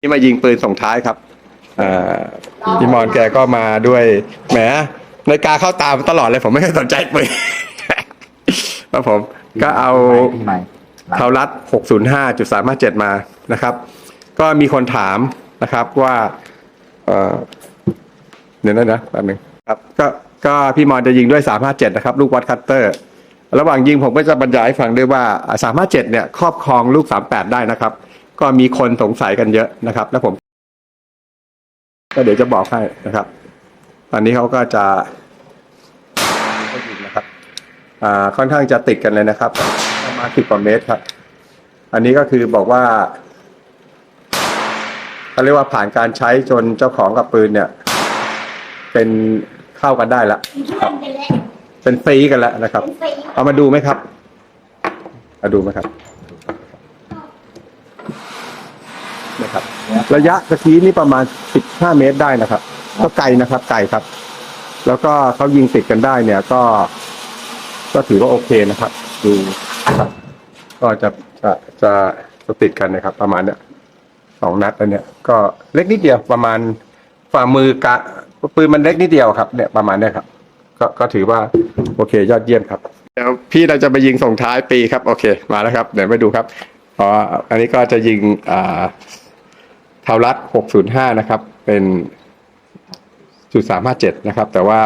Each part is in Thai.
ที่มายิงปืนส่งท้ายครับอ่าพี่มอนแกก็มาด้วยแหมนาฬิกาเข้าตามตลอดเลยผมไม่เคยสนใจปืน ครับผม ก็เอา ปีใหม่เทารัด605.357 มานะครับ ก็มีคนถามนะครับว่า เอ่อเดี๋ยวนะนะแป๊บนึงครับก็ก็พี่มอนจะยิงด้วย 357 นะครับ ลูกวัดคัตเตอร์ ระหว่างยิงผมก็จะบรรยายให้ฟังด้วยว่า 357 เนี่ย ครอบครองลูก 38 ได้นะครับ ก็มีคนสงสัยกันเยอะนะครับ แล้วผมก็เดี๋ยวจะบอกให้นะครับ ตอนนี้เขาก็จะเขายิงนะครับอ่าค่อนข้างจะติดกันเลยนะครับประมาณสิบกว่าเมตรครับ อันนี้ก็คือบอกว่าเขาเรียกว่าผ่านการใช้จนเจ้าของกับปืนเนี่ย เป็นเข้ากันได้ละครับ เป็นซีกันแล้วนะครับ เอามาดูไหมครับ มาดูไหมครับ นะครับ ระยะตะกี้นี่ประมาณสิบห้าเมตรได้นะครับ ก็ไกลนะครับ ไกลครับ แล้วก็เขายิงติดกันได้เนี่ย ก็ ก็ถือว่าโอเคนะครับ ดูนะครับก็จะจะจะจะติดกันนะครับ ประมาณเนี้ยสองนัดแล้วเนี่ยก็เล็กนิดเดียวประมาณฝ่ามือกะปืนมันเล็กนิดเดียวครับ เนี่ยประมาณเนี้ยครับ ก็ก็ถือว่าโอเค ยอดเยี่ยมครับเดี๋ยวพี่เราจะไปยิงส่งท้ายปีครับ โอเค มาแล้วครับเดี๋ยวไปดูครับอ๋ออันนี้ก็จะยิงอ่าเทารัด605 นะครับ เป็นจุด357 นะครับ แต่ว่า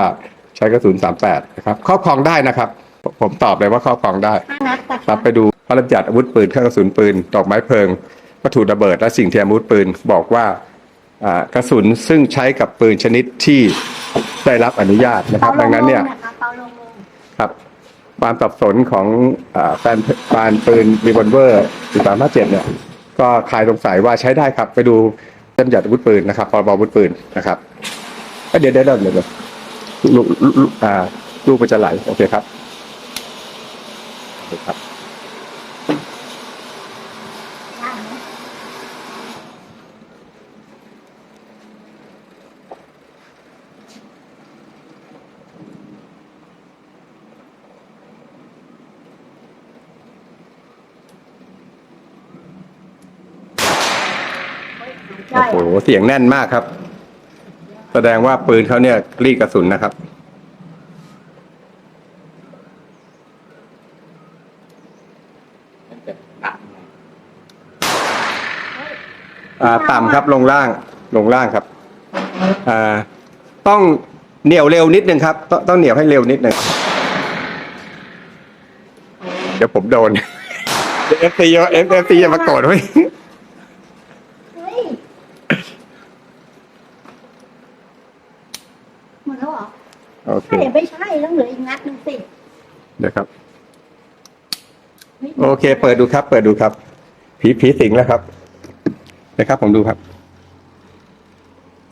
ใช้กระสุน38 นะครับ ครอบครองได้นะครับ ผมตอบเลยว่าครอบครองได้ครับไปดูพระราชบัญญัติอาวุธปืนเครื่องกระสุนปืน ดอกไม้เพลิง วัตถุระเบิด และสิ่งเทียมอาวุธปืน บอกว่ากระสุนซึ่งใช้กับปืนชนิดที่ได้รับอนุญาตนะครับ ดังนั้นเนี่ยครับความสับสนของอแฟนปืนรีวอลเวอร์สามห้าเจ็ดเนี่ย ก็คลายสงสัยว่าใช้ได้ครับ ไปดูพระราชบัญญัติอาวุธปืนนะครับพรบอาวุธปืนนะครับเดี๋ยวเดี๋ยวเดี๋ยวลูกลูกลูกอ่าลูกมันจะไหลโอเคครับโอเคครับ โอ้โหเสียงแน่นมากครับ แสดงว่าปืนเขาเนี่ยรีกระสุนนะครับ อ่า ต่ำครับลงล่าง ลงล่างครับ อ่า ต้องเหนียวเร็วนิดนึงครับ ต้องต้องเหนียวให้เร็วนิดนึงเดี๋ยวผมโดนเอฟซีเอฟเอฟซีอย่ามาโกรธไว้ย เฮ้ยหมด แล้วเหรอโอเค ใช่ไม่ใช่ต้องเหลืออีกนัดหนึ่งสิเดี๋ยวครับฮ้ยโอเค เปิดดูครับ เปิดดูครับ ผีผีสิงแล้วครับนะครับ ผมดูครับ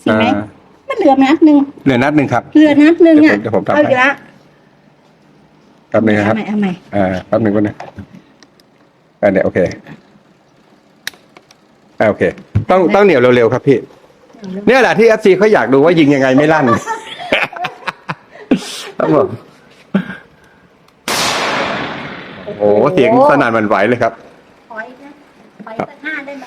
สิไหมอ่ามันเหลือนัดหนึ่งเหลือนัดหนึ่งครับ เหลือนัดหนึ่งอะเดี๋ยวผมเดี๋ยวผมทำ เอาอีกละแป๊บหนึงนะครับ เอาใหม่เอาใหม่อ่าแป๊บหนึ่งก่อนนะอ่าเนี่ยโอเคอ่าโอเค ต้องต้องเหนียวเร็วๆครับพี่ เนี่ยแหละที่เอฟซีเขาอยากดูว่ายิงยังไงไม่ลั่นครับ ผม โอ้โห เสียงสนั่นหวันไหวเลยครับถอยนะถอยสักห้าได้ไหม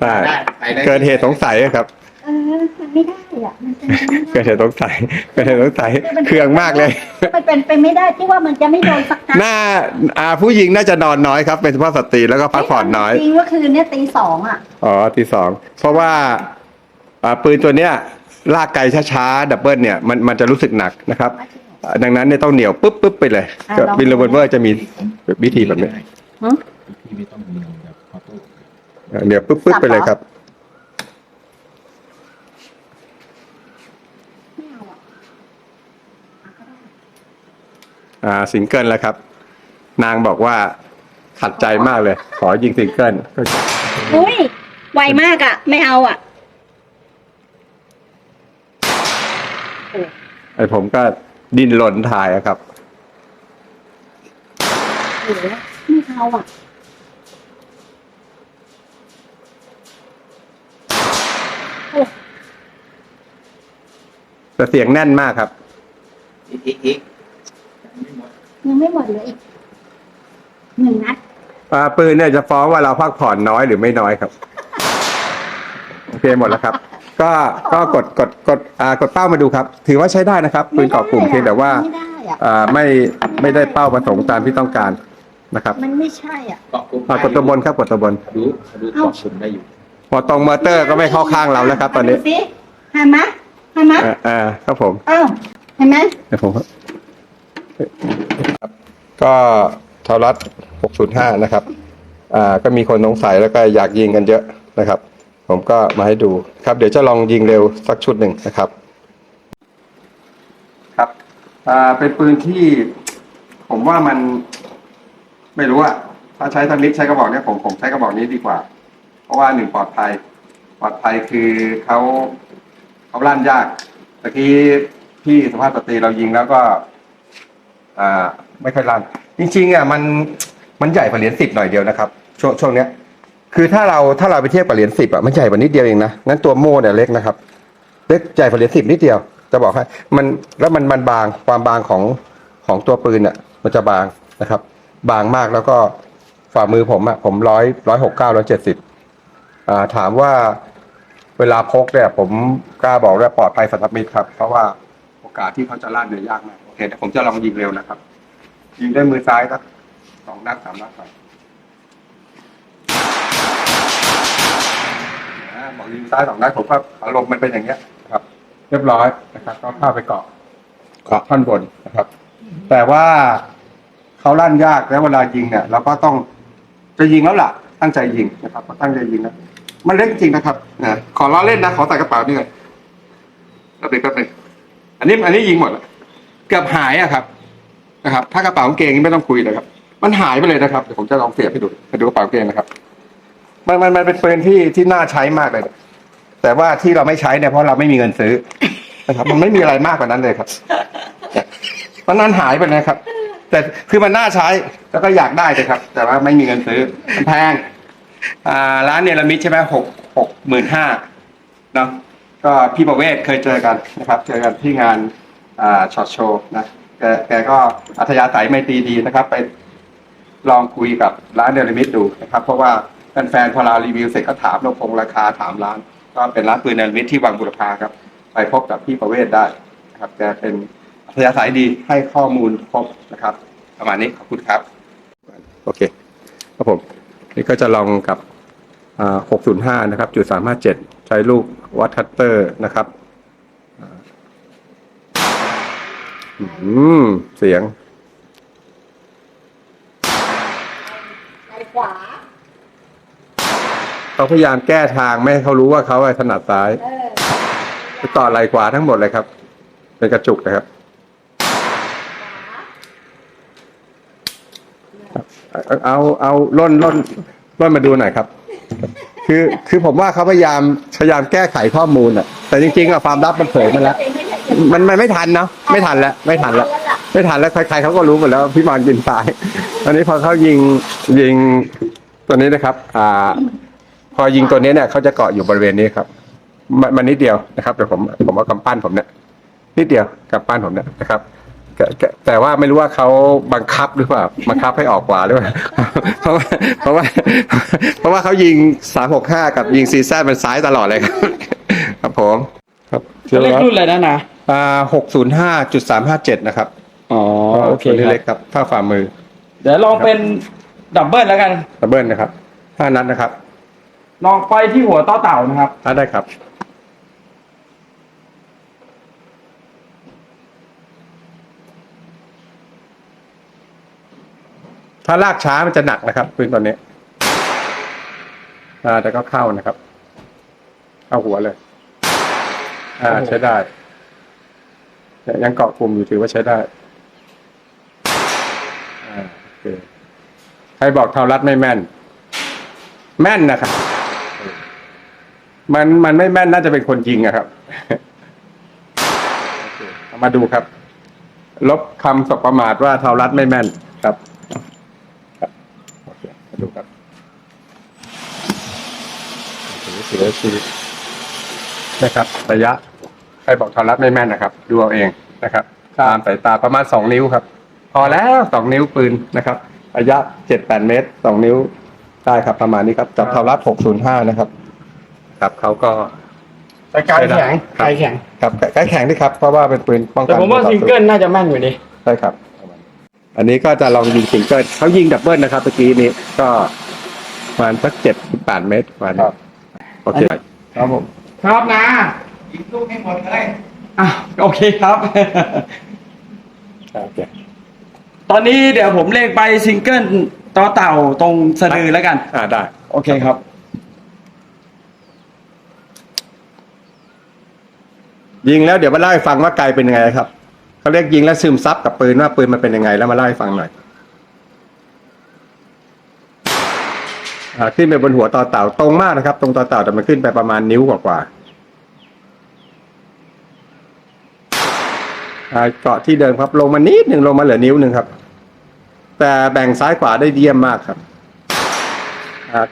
ได้ได้ไปได้ เกิดเหตุสงสัยครับ เออมันไม่ได้อะ มันเป็นไปไม่เกิดได้ เหตุสงสัย เกิดเหตุสงสัยเครื่องมากเลย มันเป็นไปไม่ได้ที่ว่ามันจะไม่โดนสักนัดหน้าอ่าผู้หญิงน่าจะนอนน้อยครับ เป็นสุภาพสตรีแล้วก็พักผ่อนน้อย จริงว่าคืนเนี้ยตีสองอะ อ๋อทีสองเพราะว่าอ่าปืนตัวเนี้ยลากไกลช้าๆดับเบิลเนี่ยมันมันจะรู้สึกหนักนะครับอ่า ดังนั้นเนี่ยต้องเหนียวปุ๊บปุ๊บไปเลยอะก็ลอง บินโรเวอร์จะมีวิธีแบบนี้ฮะพี่ไม่ต้องมีแบบออโต้เหนียวปุ๊บปุ๊บไปเลยครับไม่เอาอะอ่าสิงเกิลแล้วครับ นางบอกว่าขัดใจมากเลย ขอยิงสิงเกิลก็อุ้ยไวมากอะไม่เอาอะไอผมก็ ดิ้นรนถ่ายอะครับโอ้โหไม่เอาอะ แต่เสียงแน่นมากครับ อีกอีกอีกไม่หมดยังไม่หมดเหลยอีกหนึ่งนัดอ่าปืนเนี่ยจะฟ้องว่าเราพักผ่อนน้อยหรือไม่น้อยครับหมดแล้วครับ ก็ก็กดกดกดอ่ากดเป้ามาดูครับ ถือว่าใช้ได้นะครับปืนเกาะกลุ่มเพียงแต่ว่าไม่ได้อะอ่าไม่ไม่ได้เป้าประสงค์ตามที่ต้องการนะครับมันไม่ใช่อะ เกาะกลุ่มอ่ากดตัวบนครับกดตัวบน ดูดูเกาะกลุ่มได้อยู่ พอตรงมอเตอร์ก็ไม่เข้าข้างเราแล้วครับ ตอนนี้ดูสิเห็นไหมเห็นไหมอ่าอ่าครับผมอ้าวเห็นไหมเดี๋ยวผมครับก็ทารัต605 นะครับ อ่าก็มีคนสงสัยแล้วก็อยากยิงกันเยอะนะครับ ผมก็มาให้ดูครับ เดี๋ยวจะลองยิงเร็วสักชุดหนึ่งนะครับ ครับอ่าเป็นปืนที่ผมว่ามันไม่รู้อะถ้าใช้ทางนิดใช้กระบอกเนี้ยผมผมใช้กระบอกนี้ดีกว่า เพราะว่าหนึ่งปลอดภัย ปลอดภัยคือเขาเขาลั่นยากตะกี้พี่สภาพสตรีเรายิงแล้วก็ อ่า ไม่ค่อยลั่นจริงๆอะมันมันใหญ่กว่าเหรียญสิบหน่อยเดียวนะครับ ช่วงช่วงเนี้ย คือถ้าเราถ้าเราไปเทียบกับเหรียญสิบอะมันใหญ่กว่านิดเดียวเองนะงั้นตัวโม่เนี่ยเล็กนะครับ เล็กใหญ่กว่าเหรียญสิบนิดเดียว จะบอกให้มันแล้วมันมันบางความบางของของตัวปืนอะ มันจะบางนะครับ บางมากแล้วก็ฝ่ามือผมอะผมร้อยร้อยหกเก้าร้อยเจ็ดสิบอ่าถามว่าเวลาพกเนี่ยผมกล้าบอกว่าปลอดภัยสำหรับมิตรครับ เพราะว่าโอกาสที่เขาจะลั่นเนี่ยยากมากโอเคเดี๋ยวผมจะลองยิงเร็วนะครับ ยิงด้วยมือซ้ายสักสองนัดสามนัดก่อนนะบอก ยิงซ้ายสองนัดผมก็อารมณ์มันเป็นอย่างเงี้ยนะครับ เรียบร้อยนะครับ ก็เข้าไปเกาะเกาะท่อนบนนะครับ แต่ว่าเขาลั่นยากแล้วเวลายิงเนี่ยเราก็ต้องจะยิงแล้วล่ะ ตั้งใจยิงนะครับก็ตั้งใจยิงนะมันเล็กจริงนะครับนะขอล้อเล่นนะขอใส่กระเป๋านี่เลยแป๊บนึงแป๊บนึงอันนี้อันนี้ยิงหมดแล้วเกือบหายอะครับนะครับ ถ้ากระเป๋ากางเกงนี่ไม่ต้องคุยเลยครับ มันหายไปเลยนะครับเดี๋ยวผมจะลองเสียบให้ดูไปดูกระเป๋ากางเกงนะครับ มันมันมันเป็นปืนที่ที่น่าใช้มากเลย แต่ว่าที่เราไม่ใช้เนี่ยเพราะเราไม่มีเงินซื้อนะครับ มันไม่มีอะไรมากกว่านั้นเลยครับมันนั้นหายไปนะครับ แต่คือมันน่าใช้แล้วก็อยากได้เลยครับ แต่ว่าไม่มีเงินซื้อมันแพงอ่าร้านเนลมิดใช่ไหมหกหกหมื่นห้าเนาะก็พี่ประเวศเคยเจอกันนะครับ เจอกันที่งานอ่าช็อตโชว์นะแกแกก็อัธยาศัยไม่ตีดีนะครับ ไปลองคุยกับร้านเนลมิดดูนะครับ เพราะว่าแฟนๆพอเรารีวิวเสร็จก็ถามลงพงราคาถามร้าน ก็เป็นร้านปืนเนลมิดที่วังบุรพาครับ ไปพบกับพี่ประเวศได้นะครับแกเป็นอัธยาศัยดีให้ข้อมูลครบนะครับ ประมาณนี้ขอบคุณครับ โอเคครับผมนี่ก็จะลองกับอ่า605 นะครับจุด357 ใช้ลูกวัดคัตเตอร์นะครับอ่าอืม เสียง ไหล่ขวา เขา พยายามแก้ทางไม่ให้เขารู้ว่าเขาถนัดซ้ายเออไปต่อไหล่ขวาทั้งหมดเลยครับ เป็นกระจุกนะครับเอาเอาเอาล่นล่นล่นมาดูหน่อยครับ คือคือผมว่าเขาพยายามพยายามแก้ไขข้อมูลอะ แต่จริงๆอะความลับมันเผยมาแล้ว มันมันไม่ทันเนาะไม่ทันแล้วไม่ทันแล้วไม่ทันแล้วใครๆเขาก็รู้หมดแล้วว่าพี่มอนกินซ้ายตอนนี้พอเขายิงยิงตัวนี้นะครับ อ่า พอยิงตัวนี้เนี่ยเขาจะเกาะอยู่บริเวณนี้ครับมันมันนิดเดียวนะครับเดี๋ยวผมผมเอากำปั้นผมเนี่ยนิดเดียวกำปั้นผมเนี่ยนะครับแต่แต่แต่ว่าไม่รู้ว่าเขาบังคับหรือเปล่าบังคับให้ออกขวาหรือเปล่าเพราะว่าเพราะว่า เพราะว่าเขายิงสามหกห้ากับยิงซีซ่าเป็นซ้ายตลอดเลยครับ ครับผมครับเลขรุ่นอะไรนะนะอ่าหกศูนย์ห้าจุดสามห้าเจ็ดนะครับ อ๋อโอเคตัวนี้ครัเล็กบครับเท่าฝ่ามือ เดี๋ยวลองเป็นดับเบิลแล้วกันดับเบิลนะครับห้านัดนะครับ ลองไปที่หัวต่อเต่านะครับ อ่าได้ครับ ถ้าลากช้ามันจะหนักนะครับปืนตัวนี้อ่าแต่ก็เข้านะครับ เข้าหัวเลย อ่าใช้ได้เนี่ยยังเกาะกลุ่มอยู่ถือว่าใช้ได้ อ่าโอเคใครบอกเทารัดไม่แม่น แม่นนะครับ มันมันไม่แม่นน่าจะเป็นคนยิงอะครับโอเคเอามาดูครับ ลบคำสบประมาทว่าเทารัดไม่แม่นครับครับโอเคมาดูครับโอ้โหเสียชีวิตนะครับระยะใครบอกเทารัดไม่แม่นนะครับ ดูเอาเองนะครับตามสายตาประมาณสองนิ้วครับ พอแล้วสองนิ้วปืนนะครับระยะเจ็ดแปดเมตรสองนิ้วได้ครับประมาณนี้ครับจับเทารัดหกศูนย์ห้านะครับ ครับเขาก็ แต่ไกลแข็งครับไกลแข็ง ครับใกล้แข็งด้วยครับ เพราะว่าเป็นปืนป้องกันแต่ผมว่าต่อซิสู้งเกิลน่าจะแม่นอยู่ดิใช่ครับ อันนี้ก็จะลองยิงซิงเกิลเขายิงดับเบิลนะครับเมื่อกี้นี้ก็ประมาณสักเจ็ดแปดเมตรประมาณนี้โอเค ครับผมครับนะยิงลูกให้หมดเลยอะโอเคครับ โอเคตอนนี้เดี๋ยวผมเลขไปซิงเกิลต่อเต่าตรงสะดือแล้วกัน อ่าได้ โอเคครับ ยิงแล้วเดี๋ยวมาเล่าให้ฟังว่าไกลเป็นยังไงครับเขาเรียกยิงแล้วซึมซับกับปืนว่าปืนมันเป็นยังไง แล้วมาเล่าให้ฟังหน่อยอขึ้นไปบนหัวต่อเต่าตรงมากนะครับ ตรงต่อเต่าแต่มันขึ้นไปประมาณนิ้วกว่าๆอ่าเกาะที่เดิมครับ ลงมานิดหนึ่งลงมาเหลือนิ้วหนึ่งครับ แต่แบ่งซ้ายขวาได้เยี่ยมมากครับ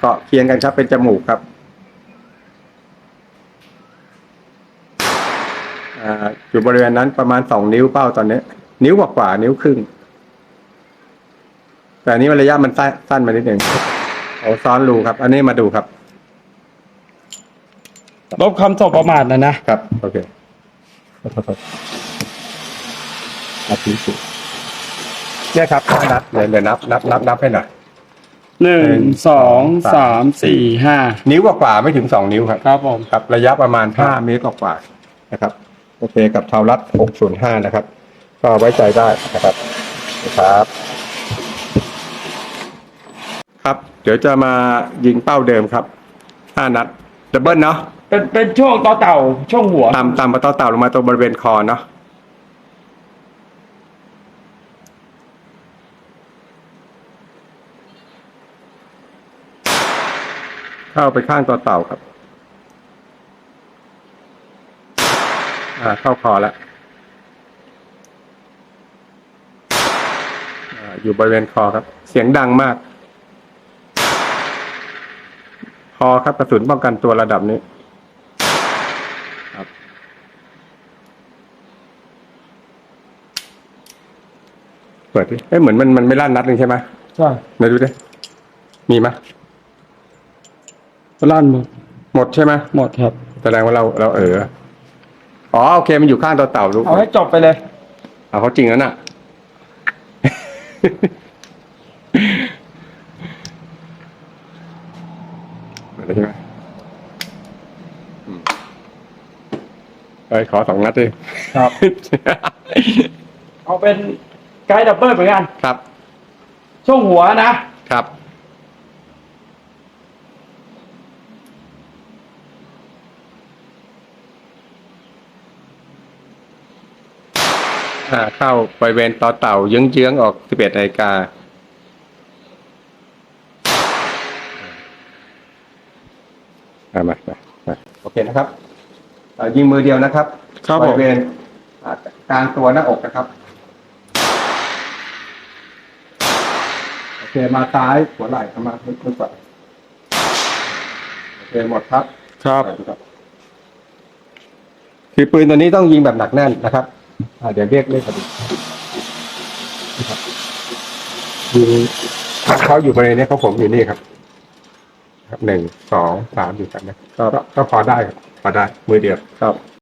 เกาะเคียงกันครับเป็นจมูกครับ อ่าอยู่บริเวณนั้นประมาณสองนิ้วเป้าตอนนี้ นิ้วกว่าๆนิ้วครึ่ง แต่อันนี้มันระยะมันสั้นสั้นมานิดหนึ่งเอาซ้อนรูครับ อันนี้มาดูครับ ลบคำสบประมาทนะนะครับ โอเคนับทีสิเนี่ยครับห้านัดเลยเลยนับนับนับนับให้หน่อยหนึ่หนึ่งงสองสองสามสี่ห้านิ้วกว่าๆไม่ถึงสองนิ้วครับ ครับผมครับ ระยะประมาณห้าเมตรกว่าๆนะครับ โอเคกับเทารัดหกศูนย์ห้านะครับ ก็ไว้ใจได้นะครับครับ ครับ เดี๋ยวจะมายิงเป้าเดิมครับห้านัดดับเบิลเนาะเป็นเป็นช่วงต่อเต่าช่วงหัว ตามตามปะต่อเต่าลงมาตรงบริเวณคอเนาะเข้าไปข้างต่อเต่าครับ อ่าเข้าคอแล้วอ่าอยู่บริเวณคอครับ เสียงดังมากคอครับกระสุนป้องกันตัวระดับนี้ครับเปิดดิเอ้ยเหมือนมันมันไม่ลั่นนัดหนึ่งใช่ไหมใช่ไหนดูดิมีไหมลั่นหมดหมดใช่ไหมหมดครับแสดงว่าเราเราเออ อ๋อโอเคมันอยู่ข้างตัวเต่าลูกเอาให้จบไปเลย เอาเขาจริงแล้วน่ะเปิดได้ใช่ไหมอืมเอ้ยขอสองนัดดิครับ เอาเป็นไกด์ดับเบิลเหมือนกัน ครับ ช่วงหัวนะ ครับ อ่าเข้าบริเวณต่อเต่าเยื้องๆออก11นาฬิกาอ่ามามามาโอเคนะครับเอ่อยิงมือเดียวนะครับครับบผมริเวณอ่ากลางตัวหน้าอกนะครับโอเคมาซ้ายหัวไหล่เข้ามาลึกๆก่อนโอเคหมดครับ ครับ คือปืนตัวนี้ต้องยิงแบบหนักแน่นนะครับอ่า เดี๋ยวเรียกเรียกพอดีนะครับยิงเขาอยู่บริเวณนี้เขาผมอยู่นี่ครับ ครับหนึ่งสองสามอยู่กันนะก็ก็พอได้ครับพอได้มือเดียวครับ